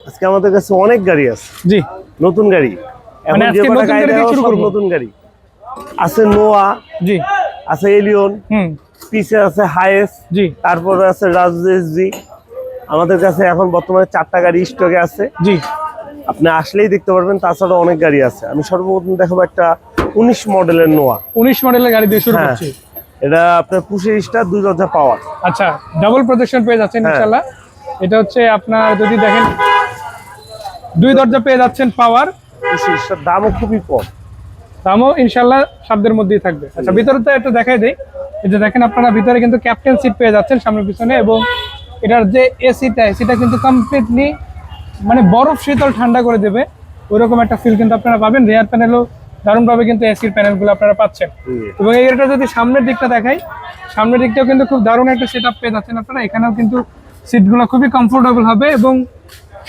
আজকে আমাদের কাছে অনেক গাড়ি আছে। জি। নতুন গাড়ি। এখন মানে যে কটা নতুন গাড়ি সব নতুন আছে নোয়া জি। আছে এলিয়ন হুম। পিছে আছে হাইয়েস্ট জি। তারপরে আছে রাজু এসজি আমাদের কাছে এখন বর্তমানে চারটা গাড়ি স্টকে আছে। জি। আপনি আসলেই দেখতে পারবেন তাছাড়া অনেক গাড়ি আছে। আমি সর্বপ্রথম দেখাবো একটা উনিশ মডেলের নোয়া উনিশ মডেলের গাড়ি দিয়ে শুরু হ্যাঁ। করছি। এটা আপনার পুষে স্টার দুই দরজা পাওয়ার। আচ্ছা ডাবল প্রজেকশন পেয়ে যাচ্ছেন হ্যাঁ। ইনশাল্লাহ এটা হচ্ছে আপনার যদি দেখেন দুই দরজা পেয়ে যাচ্ছেন পাওয়ার। দামও খুবই কম। দামও ইনশাল্লাহ সাধ্যের মধ্যেই থাকবে। আচ্ছা ভিতরে তো একটু দেখাই দেয় এই যে দেখেন আপনারা ভিতরে কিন্তু ক্যাপ্টেন সিট পেয়ে যাচ্ছেন সামনে পিছনে এবং এটার যে এসিটা এসিটা কিন্তু কমপ্লিটলি মানে বরফ শীতল ঠান্ডা করে দেবে। ওইরকম একটা ফিল কিন্তু আপনারা পাবেন। রেয়ার প্যানেলও দারুণভাবে কিন্তু এসির প্যানেলগুলো আপনারা পাচ্ছেন। এবং এই গাড়িটা যদি সামনের দিকটা দেখাই সামনের দিকটাও কিন্তু খুব দারুণ একটা সেট আপ পেয়ে যাচ্ছেন আপনারা। এখানেও কিন্তু সিটগুলো খুবই কমফোর্টেবল হবে এবং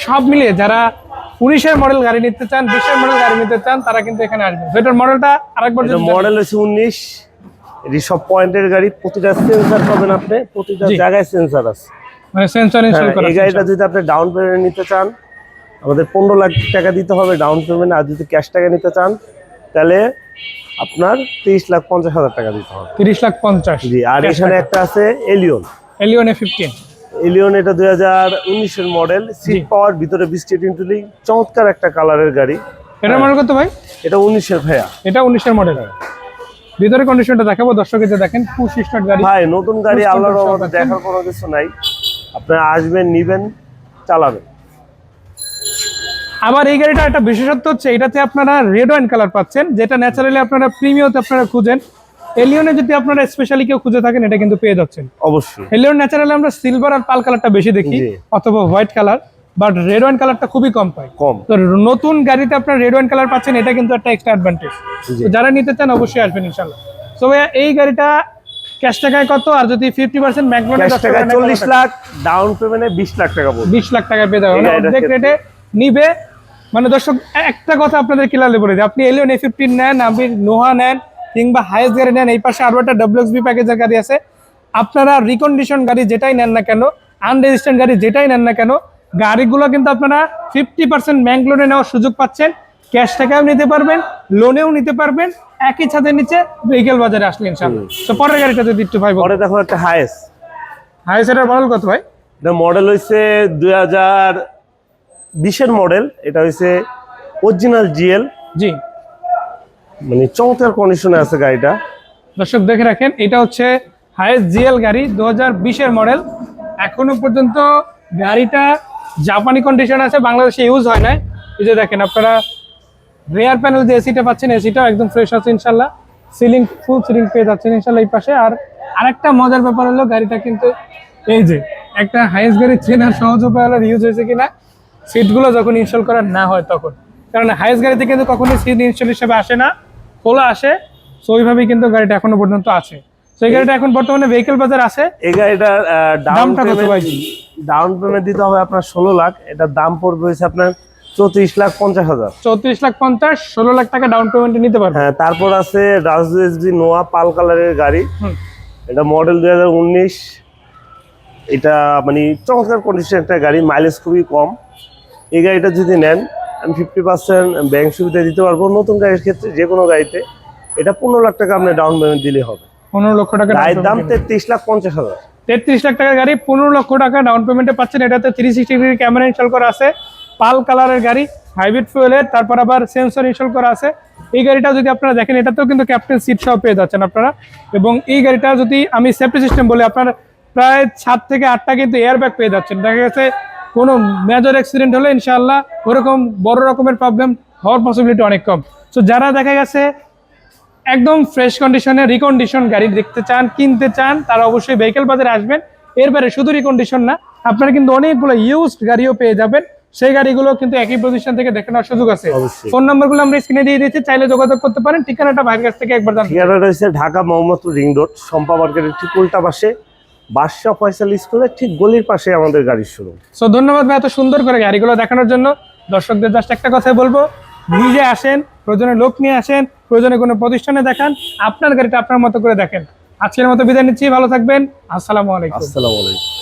সব মিলিয়ে যারা উনিশের মডেল গাড়ি নিতে চান বিশের মডেল গাড়ি নিতে চান তারা কিন্তু এখানে আসবেন এটার মডেলটা আরেকবার। মডেল হচ্ছে উনিশ। এটি সব পয়েন্টের গাড়ি প্রতিটা সেন্সার পাবেন আপনি প্রতিটা জায়গায় সেন্সার আছে। মানে সেন্সর ইনস্টল হ্যাঁ, করা এই গাড়িটা যদি আপনি ডাউন পেমেন্ট নিতে চান আমাদের পনেরো লাখ টাকা দিতে হবে ডাউন পেমেন্ট আর যদি ক্যাশ টাকা নিতে চান তাহলে আপনার তেইশ লাখ পঞ্চাশ হাজার টাকা দিতে হবে। তিরিশ লাখ পঞ্চাশ। জি আর এখানে একটা আছে Allion Allion A fifteen Allion এটা দুই হাজার উনিশের মডেল সিট পাওয়ার ভিতরে বিস্কিট ইন্টুলি চমৎকার একটা কালারের গাড়ি। এটা মডেল কত ভাই? এটা উনিশের ভাইয়া। এটা উনিশের মডেল ভিতরে কন্ডিশনটা দেখাবো দর্শকের যে দেখেন পুশ স্টার্ট গাড়ি। ভাই নতুন গাড়ি আল্লাহর রহমতে দেখার কোনো কিছু নাই। আপনারা আসবেন নিবেন চালাবেন। আবার এই গাড়িটা একটা বিশেষত্ব হচ্ছে এটাতে আপনারা রেড ওয়াইন কালার পাচ্ছেন যেটা ন্যাচারালি আপনারা প্রিমিয়তে আপনারা খুঁজেন। এলিয়নে যদি আপনারা স্পেশালি কেউ খুঁজে থাকেন এটা কিন্তু পেয়ে যাচ্ছেন। অবশ্যই। এলিয়ন ন্যাচারালি আমরা সিলভার আর পাল কালারটা বেশি দেখি। অথবা white colour but red wine কালারটা খুবই কম পাই। কম। তো নতুন গাড়িতে আপনার রেড ওয়াইন কালার পাচ্ছেন এটা কিন্তু একটা এক্সট্রা অ্যাডভান্টেজ। যারা নিতে চান অবশ্যই আসবেন ইনশাল্লাহ তো ভাইয়া এই গাড়িটা ক্যাশ টাকায় কত? আর যদি ফিফটি পার্সেন্ট ক্যাশ টাকা চল্লিশ লাখ ডাউন পেমেন্টে বিশ লাখ টাকা পড়বে। বিশ লাখ টাকা পেয়ে যাবে এই মানে অর্ধেক রেটে নিবে। মানে দর্শক একটা কথা আপনাদের ক্লিয়ারলি বলে দিই। আপনি এলিয়ন এ ফিফটিন নেন আপনি নোহা নেন কিংবা হায়েস্ট গাড়ি নেন এই পাশে আরও একটা ডব্লিউএক্সবি প্যাকেজের গাড়ি আছে। আপনারা রিকন্ডিশন গাড়ি যেটাই নেন না কেন আনরেজিস্টার্ড গাড়ি যেটাই নেন না কেন গাড়িগুলো কিন্তু আপনারা ফিফটি পার্সেন্ট ব্যাংক লোনে নেওয়ার সুযোগ পাচ্ছেন। ক্যাশ টাকাও নিতে পারবেন লোনেও নিতে পারবেন একই ছাদের নিচে ভেহিকেল বাজারে আসলে ইনশাল্লাহ তো পরের গাড়িটা যদি একটু ভাই পরে দেখো একটা হায়েস্ট হাই সেটার মডেল কত ভাই? এটা মডেল হয়েছে দুই হাজার বিশের মডেল এটা হয়েছে অরিজিনাল জিএল জি। মানে চমৎকার কন্ডিশনে আছে গাড়িটা। দর্শক, দেখে রাখেন, এটা হচ্ছে হাইয়েস্ট জিএল গাড়ি দু বিশের মডেল এখনও পর্যন্ত গাড়িটা জাপানি কন্ডিশন আছে, বাংলাদেশে ইউজ হয় না এই যে দেখেন, আপনারা রেয়ার প্যানেল যে এসিটা পাচ্ছেন এসিটাও একদম ফ্রেশ আছে, ইনশাল্লাহ। সিলিং ফুল সিলিং পেয়ে যাচ্ছেন, ইনশাল্লাহ, এই পাশে। আর আরেকটা মজার ব্যাপার হলো, গাড়িটা কিন্তু এই যে, একটা হাইয়েস্ট গাড়ি চেনার সহজ উপায় হলো ইউজ হয়েছে কিনা। সিটগুলো যখন ইনস্টল করা না হয় তখন। কারণ হাইয়েস্ট গাড়িতে কিন্তু কখনোই সিট ইনস্টল হিসেবে আসে না। খোলা আসে সো ওইভাবেই কিন্তু গাড়িটা এখনও পর্যন্ত আছে। তো এই গাড়িটা এখন বর্তমানে ভেহিকেল বাজার আছে। এই ডাউন দামটা কত ভাই? ডাউন পেমেন্ট দিতে হবে আপনার ষোলো লাখ। এটার দাম পড়বে হচ্ছে আপনার চৌত্রিশ লাখ পঞ্চাশ হাজার। চৌত্রিশ লাখ পঞ্চাশ ষোলো লাখ টাকা ডাউন পেমেন্টে নিতে পারবে। হ্যাঁ তারপর আছে রাজু এসডি নোয়া পাল কালারের গাড়ি। এটা মডেল দুই হাজার উনিশ। এটা মানে চমৎকার কন্ডিশন একটা গাড়ি মাইলেজ খুবই কম। এই গাড়িটা যদি নেন ফিফটি পার্সেন্ট ব্যাংক সুবিধা দিতে পারব নতুন গাড়ির ক্ষেত্রে যে কোনো গাড়িতে। এটা পনেরো লাখ টাকা আপনি ডাউন পেমেন্ট দিলে হবে। পনেরো লক্ষ টাকা গাড়ির দাম তেত্রিশ লাখ পঞ্চাশ হাজার। তেত্রিশ লাখ টাকার গাড়ি পনেরো লক্ষ টাকা ডাউন পেমেন্টে পাচ্ছেন। এটাতে three sixty degree camera install করা আছে পাল কালারের গাড়ি হাইব্রিড ফুয়েলের তারপর আবার সেন্সর ইনস্টল করা আছে। এই গাড়িটা যদি আপনারা দেখেন এটাতেও কিন্তু ক্যাপ্টেন সিট সহ পেয়ে যাচ্ছেন আপনারা। এবং এই গাড়িটা যদি আমি সেফটি সিস্টেম বলি আপনার প্রায় সাত থেকে আটটা কিন্তু এয়ার ব্যাগ পেয়ে যাচ্ছেন। দেখা গেছে কোনো মেজর অ্যাক্সিডেন্ট হলে ইনশাআল্লাহ ওরকম বড় রকমের প্রবলেম হওয়ার পসিবিলিটি অনেক কম। সো যারা দেখা গেছে একদম ফ্রেশ কন্ডিশনে রিকন্ডিশন গাড়ি দেখতে চান কিনতে চান তারা অবশ্যই ভেহিকেল বাজারে আসবেন। এরপরে শুধু রিকন্ডিশন না আপনারা কিন্তু অনেকগুলো ইউজড গাড়িও পেয়ে যাবেন। সেই গাড়িগুলো কিন্তু একই প্রতিষ্ঠান থেকে দেখে নেওয়ার সুযোগ আছে। ফোন নাম্বারগুলো আমরা স্ক্রিনে দিয়ে দিয়েছি চাইলে যোগাযোগ করতে পারেন। ঠিকানাটা ভাইয়ের কাছ থেকে একবার ঠিকানাটা হচ্ছে ঢাকা মোহাম্মদপুর রিং রোড সম্পা মার্কেটের ঠিক উল্টা পাশে। বাদশাহ ফয়সাল স্কুলের ঠিক গলির পাশে আমাদের গাড়ির শুরু সো ধন্যবাদ ভাই এত সুন্দর করে গাড়িগুলো দেখানোর জন্য। দর্শকদের জাস্ট একটা কথাই বলব নিজে আসেন প্রয়োজনে লোক নিয়ে আসেন প্রয়োজনে কোনো প্রতিষ্ঠানে দেখান আপনার গাড়িটা আপনার মতো করে দেখেন। আজকের মতো বিদায় নিচ্ছি ভালো থাকবেন আসসালামু আলাইকুম। আসসালামু আলাইকুম।